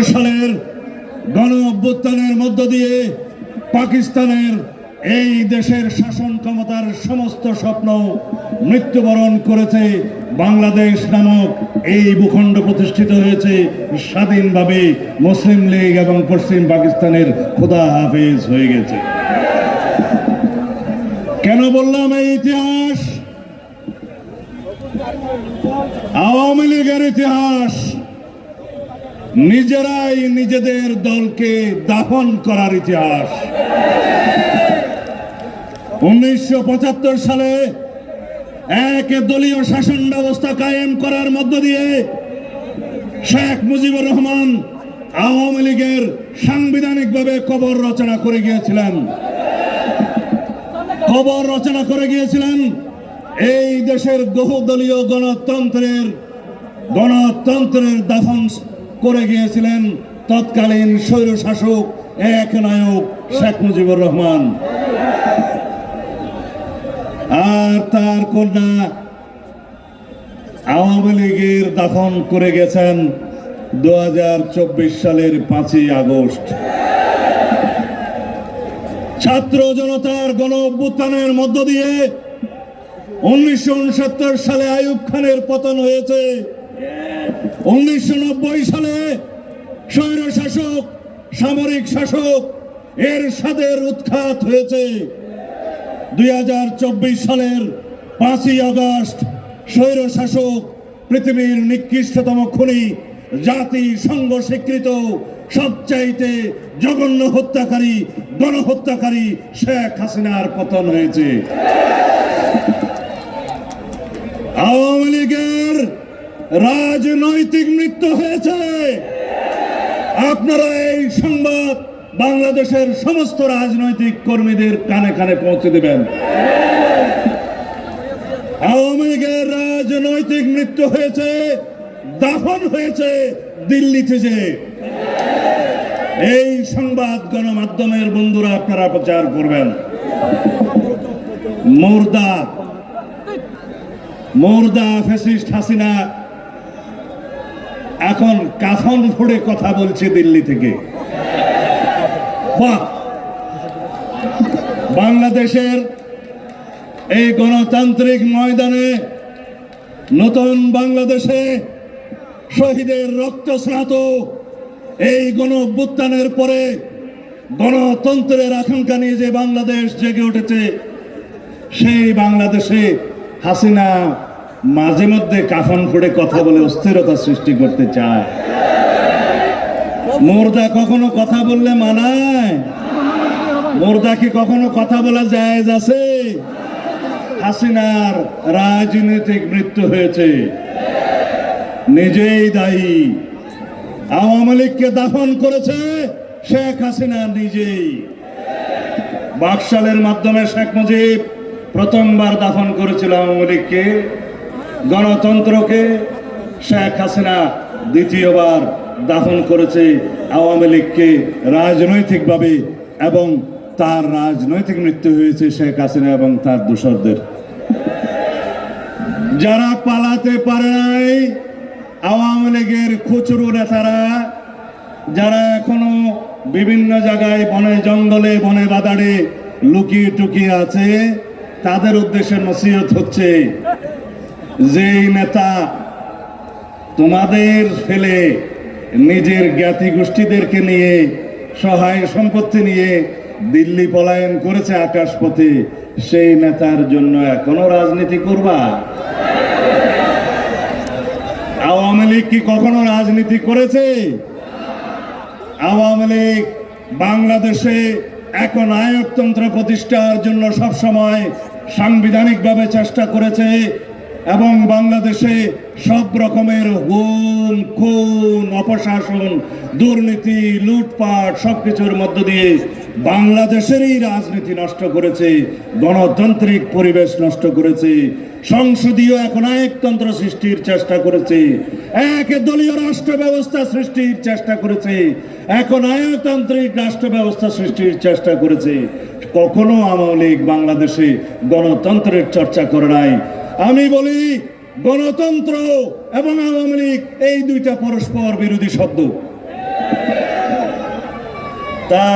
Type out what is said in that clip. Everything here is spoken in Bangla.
সালের গণ অভ্যুত্থানের মধ্য দিয়ে পাকিস্তানের এই দেশের শাসন ক্ষমতার সমস্ত স্বপ্ন মৃত্যুবরণ করেছে বাংলাদেশ নামক এই ভূখণ্ড প্রতিষ্ঠিত হয়েছে স্বাধীনভাবে মুসলিম লীগ এবং পশ্চিম পাকিস্তানের খোদা হাফেজ হয়ে গেছে। কেন বললাম এই ইতিহাস? আওয়ামী লীগের ইতিহাস। নিজেরাই নিজেদের দলকে দাফন করার ইতিহাস। উনিশশো পঁচাত্তর সালে এক দলীয় শাসন ব্যবস্থা কায়েম করার মধ্য দিয়ে শেখ মুজিবুর রহমান আওয়ামী লীগের সাংবিধানিকভাবে কবর রচনা করে গিয়েছিলেন। কবর রচনা করে গিয়েছিলেন এই দেশের বহুদলীয় গণতন্ত্রের গণতন্ত্রের দাফন করে গিয়েছিলেন তৎকালীন স্বৈর শাসক এক নায়ক শেখ মুজিবুর রহমান। আর তার কন্যা আওয়ামী লীগের দাফন করে গেছেন দু হাজার চব্বিশ সালের পাঁচই আগস্ট। ছাত্র জনতার গণ অভ্যুত্থানের মধ্য দিয়ে উনিশশো উনসত্তর সালে আয়ুব খানের পতন হয়েছে। উনিশশো নব্বই সালে স্বৈর শাসক, সামরিক শাসক এর সাদের উৎখাত হয়েছে। দুই হাজার চব্বিশ সালের পাঁচই আগস্ট স্বৈর শাসক, পৃথিবীর নিকৃষ্টতম খুনি, জাতি সংঘ স্বীকৃত, সবচাইতে জঘন্য হত্যাকারী, গণহত্যাকারী শেখ হাসিনার পতন হয়েছে আওয়ামী লীগের রাজনৈতিক মৃত্যু হয়েছে। আপনারা এই সংবাদ বাংলাদেশের সমস্ত রাজনৈতিক কর্মীদের কানে কানে পৌঁছে দেবেন। আওয়ামী লীগের রাজনৈতিক মৃত্যু হয়েছে, দাফন হয়েছে দিল্লিতে যে এই সংবাদ গণমাধ্যমের বন্ধুরা আপনারা প্রচার করবেন। মুর্দা মুর্দা ফেসিস্ট হাসিনা এখন কাফন ফোড়ে কথা বলছে দিল্লি থেকে। বাংলাদেশের এই গণতান্ত্রিক ময়দানে নতুন বাংলাদেশে শহীদের রক্ত স্নাত এই গণভ্যুত্থানের পরে গণতন্ত্রের আকাঙ্ক্ষা নিয়ে যে বাংলাদেশ জেগে উঠেছে, সেই বাংলাদেশে হাসিনা মাঝে মধ্যে কাফন ফুড়ে কথা বলে অস্থিরতা সৃষ্টি করতে চায়। মোর্দা কখনো কথা বললে মানায়? মোর্দা কি কখনো কথা বলা জায়েজ আছে? হাসিনার রাজনৈতিক মৃত্যু হয়েছে। নিজেই দায়ী। আওয়ামী লীগকে দাফন করেছে শেখ হাসিনা নিজেই। বাকশালের মাধ্যমে শেখ মুজিব প্রথমবার দাফন করেছিল আওয়ামী লীগকে। গণতন্ত্রকে শেখ হাসিনা দ্বিতীয়বার দাফন করেছে আওয়ামী লীগকে রাজনৈতিকভাবে এবং তার রাজনৈতিক মৃত্যু হয়েছে শেখ হাসিনা এবং তার দোসরদের যারা পালাতে পারে নাই, আওয়ামী লীগের খুচরো নেতারা, যারা এখনও বিভিন্ন জায়গায় বনে জঙ্গলে, বনে বাদাড়ে লুকিয়ে টুকিয়ে আছে, তাদের উদ্দেশ্যে নসিহত হচ্ছে যেই নেতা তোমাদের ফেলে নিজের জ্ঞাতি গোষ্ঠীদেরকে নিয়ে সহায় সম্পত্তি নিয়ে দিল্লি পলায়ন করেছে আকাশপথে, সেই নেতার জন্য এখনও রাজনীতি করবা? আওয়ামী লীগ কি কখনো রাজনীতি করেছে? আওয়ামী লীগ বাংলাদেশে এখন নায়কতন্ত্র প্রতিষ্ঠার জন্য সবসময় সাংবিধানিকভাবে চেষ্টা করেছে এবং বাংলাদেশে সব রকমের গুম খুন, অপশাসন, দুর্নীতি, লুটপাট, সবকিছুর মধ্য দিয়ে বাংলাদেশেরই রাজনীতি নষ্ট করেছে, গণতান্ত্রিক পরিবেশ নষ্ট করেছে, সংসদীয় এখন নায়কতন্ত্র সৃষ্টির চেষ্টা করেছে, এক দলীয় রাষ্ট্র ব্যবস্থা সৃষ্টির চেষ্টা করেছে, এখন নায়কতান্ত্রিক রাষ্ট্র ব্যবস্থা সৃষ্টির চেষ্টা করেছে। কখনো আওয়ামী লীগ বাংলাদেশে গণতন্ত্রের চর্চা করে নাই আমি বলি গণতন্ত্র এবং আওয়ামী লীগ এই দুইটা পরস্পর বিরোধী শব্দ। তা